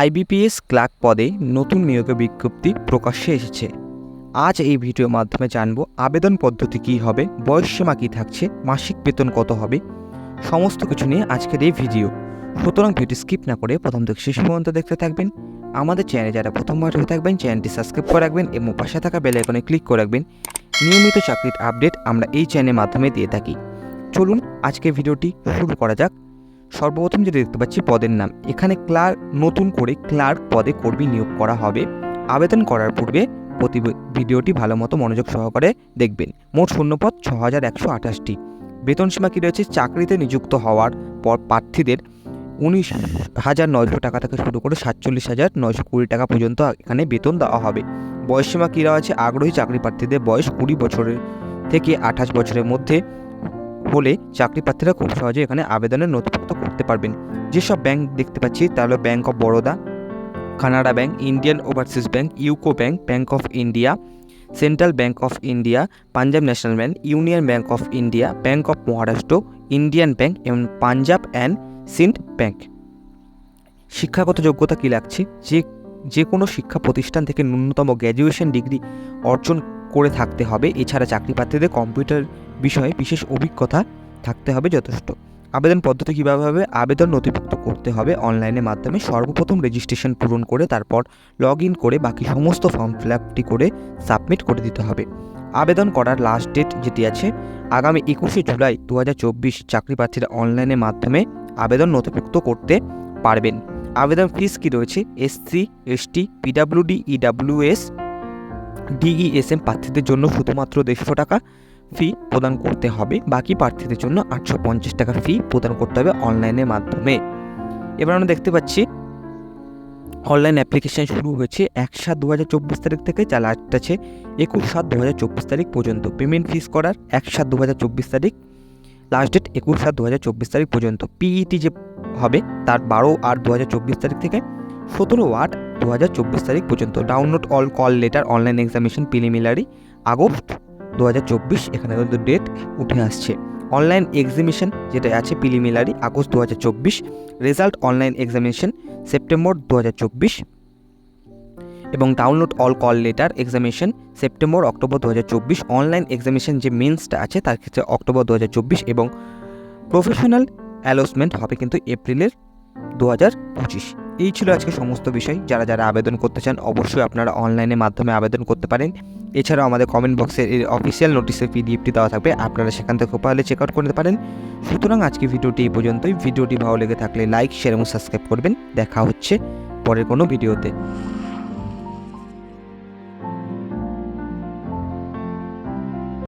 IBPS clerk পদে নতুন নিয়োগের বিজ্ঞপ্তি প্রকাশ্যে এসেছে। আজ এই ভিডিওর মাধ্যমে জানব আবেদন পদ্ধতি কী হবে, বয়সসীমা কী থাকছে, মাসিক বেতন কত হবে, সমস্ত কিছু নিয়ে আজকের এই ভিডিও। সুতরাং ভিডিও স্কিপ না করে প্রথম থেকে শেষ পর্যন্ত দেখতে থাকবেন। আমাদের চ্যানেলে যারা প্রথমবার হয়ে থাকবেন, চ্যানেলটি সাবস্ক্রাইব করে রাখবেন এবং পাশে থাকা বেল আইকনে ক্লিক করে রাখবেন। নিয়মিত চাকরির আপডেট আমরা এই চ্যানেলের মাধ্যমে দিয়ে থাকি। চলুন আজকে ভিডিওটি শুরু করা যাক। সর্বপ্রথম যেটা দেখতে পাচ্ছি পদের নাম। এখানে ক্লার্ক নতুন করে ক্লার্ক পদে কর্মী নিয়োগ করা হবে। আবেদন করার পূর্বে প্রতি ভিডিওটি ভালো মতো মনোযোগ সহকারে দেখবেন। মোট শূন্যপদ ছ হাজার একশো আঠাশটি। বেতন সীমা কী রয়েছে? চাকরিতে নিযুক্ত হওয়ার পর প্রার্থীদের উনিশ হাজার নয়শো টাকা থেকে শুরু করে সাতচল্লিশ হাজার নয়শো কুড়ি টাকা পর্যন্ত এখানে বেতন দেওয়া হবে। বয়সসীমা কী দেওয়া আছে আগ্রহী চাকরি প্রার্থীদের বয়স কুড়ি বছরের থেকে আঠাশ বছরের মধ্যে। হলে চাকরি প্রার্থীরা খুব সহজে এখানে আবেদনের নথিভুক্ত করতে পারবেন। যেসব ব্যাংক দেখতে পাচ্ছি তা হলো bank of Baroda, Canara bank, Indian overseas bank, UCO bank bank of India, central bank of India, Punjab national bank, union bank of India, bank of Maharashtra, Indian bank এবং পাঞ্জাব অ্যান্ড সিন্ড ব্যাংক। শিক্ষাগত যোগ্যতা কী লাগছে? যে যে কোনো শিক্ষা প্রতিষ্ঠান থেকে ন্যূনতম গ্র্যাজুয়েশন ডিগ্রি অর্জন করে থাকতে হবে। এছাড়া চাকরি প্রার্থীদের কম্পিউটার বিষয়ে বিশেষ অভিজ্ঞতা থাকতে হবে যথেষ্ট। আবেদন পদ্ধতি কীভাবে হবে? আবেদন নথিভুক্ত করতে হবে অনলাইনের মাধ্যমে। সর্বপ্রথম রেজিস্ট্রেশন পূরণ করে, তারপর লগ ইন করে বাকি সমস্ত ফর্ম ফিল আপটি করে সাবমিট করে দিতে হবে। আবেদন করার লাস্ট ডেট যেটি আছে, আগামী একুশে জুলাই দু হাজার চব্বিশ চাকরি প্রার্থীরা অনলাইনের মাধ্যমে আবেদন নথিভুক্ত করতে পারবেন। আবেদন ফিস কী রয়েছে? SC ST PWD EWS DESM প্রার্থীদের জন্য শুধুমাত্র দেড়শো টাকা ফি প্রদান করতে হবে, বাকি প্রার্থীদের জন্য আটশো পঞ্চাশ টাকা ফি প্রদান করতে হবে অনলাইনের মাধ্যমে। এবার আমরা দেখতে পাচ্ছি অনলাইন অ্যাপ্লিকেশন শুরু হয়েছে এক সাত দু হাজার চব্বিশ তারিখ থেকে যা লাস্ট আছে একুশ সাত দু হাজার চব্বিশ তারিখ পর্যন্ত। পেমেন্ট ফিস করার এক সাত দু হাজার চব্বিশ তারিখ লাস্ট ডেট একুশ সাত দু হাজার চব্বিশ তারিখ পর্যন্ত। পিইটি যে হবে, তার বারো আট দু হাজার চব্বিশ তারিখ থেকে সতেরো আট দু হাজার চব্বিশ তারিখ পর্যন্ত download all call letter online examination preliminary August দু হাজার চব্বিশ, এখানে কিন্তু ডেট উঠে আসছে। অনলাইন এক্সামিনেশন যেটা আছে প্রিলিমিনারি আগস্ট দু হাজার চব্বিশ রেজাল্ট অনলাইন এক্সামিনেশন সেপ্টেম্বর দু হাজার চব্বিশ, এবং download all call letter examination September October দু হাজার চব্বিশ অনলাইন এক্সামিনেশন যে মেন্সটা আছে তার ক্ষেত্রে অক্টোবর দু হাজার চব্বিশ, এবং প্রফেশনাল অ্যালোসমেন্ট হবে কিন্তু এপ্রিলের দু হাজার পঁচিশ। এই ছিল আজকে সমস্ত বিষয়। যারা যারা আবেদন করতে চান, অবশ্যই আপনারা অনলাইনের মাধ্যমে আবেদন করতে পারেন। এছাড়াও আমাদের কমেন্ট বক্সের এর অফিসিয়াল নোটিসের পিডিএফটি দেওয়া থাকবে। আপনারা সেখান থেকে পারলে চেক আউট করতে পারেন। সুতরাং আজকে ভিডিওটি এই পর্যন্তই। ভিডিওটি ভালো লেগে থাকলে লাইক শেয়ার এবং সাবস্ক্রাইব করবেন। দেখা হচ্ছে পরের কোনো ভিডিওতে